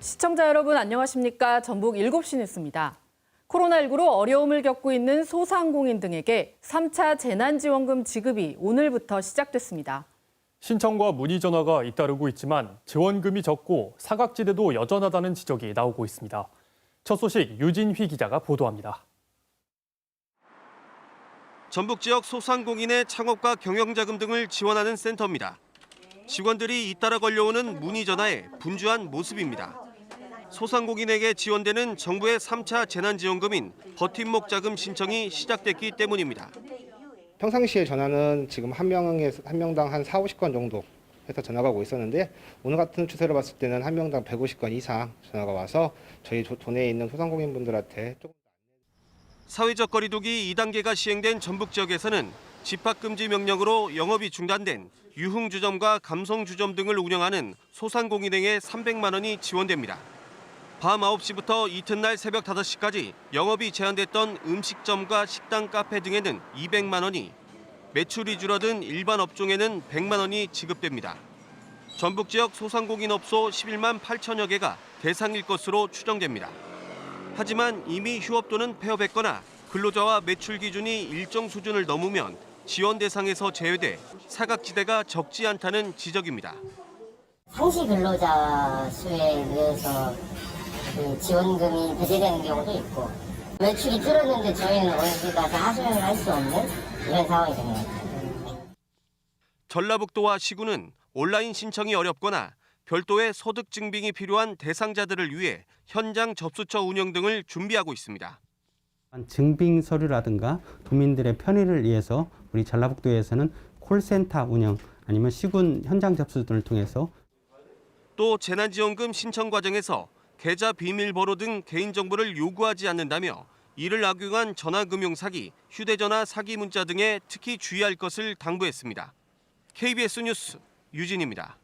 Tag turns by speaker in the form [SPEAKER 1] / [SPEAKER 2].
[SPEAKER 1] 시청자 여러분 안녕하십니까? 전북 7시 뉴스입니다. 코로나19로 어려움을 겪고 있는 소상공인 등에게 3차 재난지원금 지급이 오늘부터 시작됐습니다.
[SPEAKER 2] 신청과 문의 전화가 잇따르고 있지만 지원금이 적고 사각지대도 여전하다는 지적이 나오고 있습니다. 첫 소식 유진휘 기자가 보도합니다.
[SPEAKER 3] 전북 지역 소상공인의 창업과 경영자금 등을 지원하는 센터입니다. 직원들이 잇따라 걸려오는 문의 전화에 분주한 모습입니다. 소상공인에게 지원되는 정부의 3차 재난지원금인 버팀목 자금 신청이 시작됐기 때문입니다.
[SPEAKER 4] 평상시에 전화는 지금 한 명에 한 명당 한 4, 50건 정도 해서 전화가 오고 있었는데 오늘 같은 추세를 봤을 때는 한 명당 150건 이상 전화가 와서 저희 조- 도내에 있는 소상공인분들한테 조금
[SPEAKER 3] 사회적 거리두기 2단계가 시행된 전북 지역에서는 집합금지 명령으로 영업이 중단된 유흥주점과 감성주점 등을 운영하는 소상공인에게 300만 원이 지원됩니다. 밤 9시부터 이튿날 새벽 5시까지 영업이 제한됐던 음식점과 식당, 카페 등에는 200만 원이, 매출이 줄어든 일반 업종에는 100만 원이 지급됩니다. 전북 지역 소상공인 업소 11만 8천여 개가 대상일 것으로 추정됩니다. 하지만 이미 휴업 또는 폐업했거나 근로자와 매출 기준이 일정 수준을 넘으면 지원 대상에서 제외돼 사각지대가 적지 않다는 지적입니다.
[SPEAKER 5] 상시 근로자 수에 의해서 그 지원금이 배제되는 경우도 있고 매출이 줄었는데 저희는 가서 하소연을 할 수 없는 이런 상황이 된것 같아요.
[SPEAKER 3] 전라북도와 시군은 온라인 신청이 어렵거나 별도의 소득 증빙이 필요한 대상자들을 위해 현장 접수처 운영 등을 준비하고 있습니다.
[SPEAKER 6] 증빙 서류라든가 도민들의 편의를 위해서 우리 전라북도에서는 콜센터 운영 아니면 시군 현장 접수 등을 통해서
[SPEAKER 3] 또 재난지원금 신청 과정에서 계좌 비밀번호 등 개인정보를 요구하지 않는다며 이를 악용한 전화금융 사기, 휴대전화 사기 문자 등에 특히 주의할 것을 당부했습니다. KBS 뉴스 유진입니다.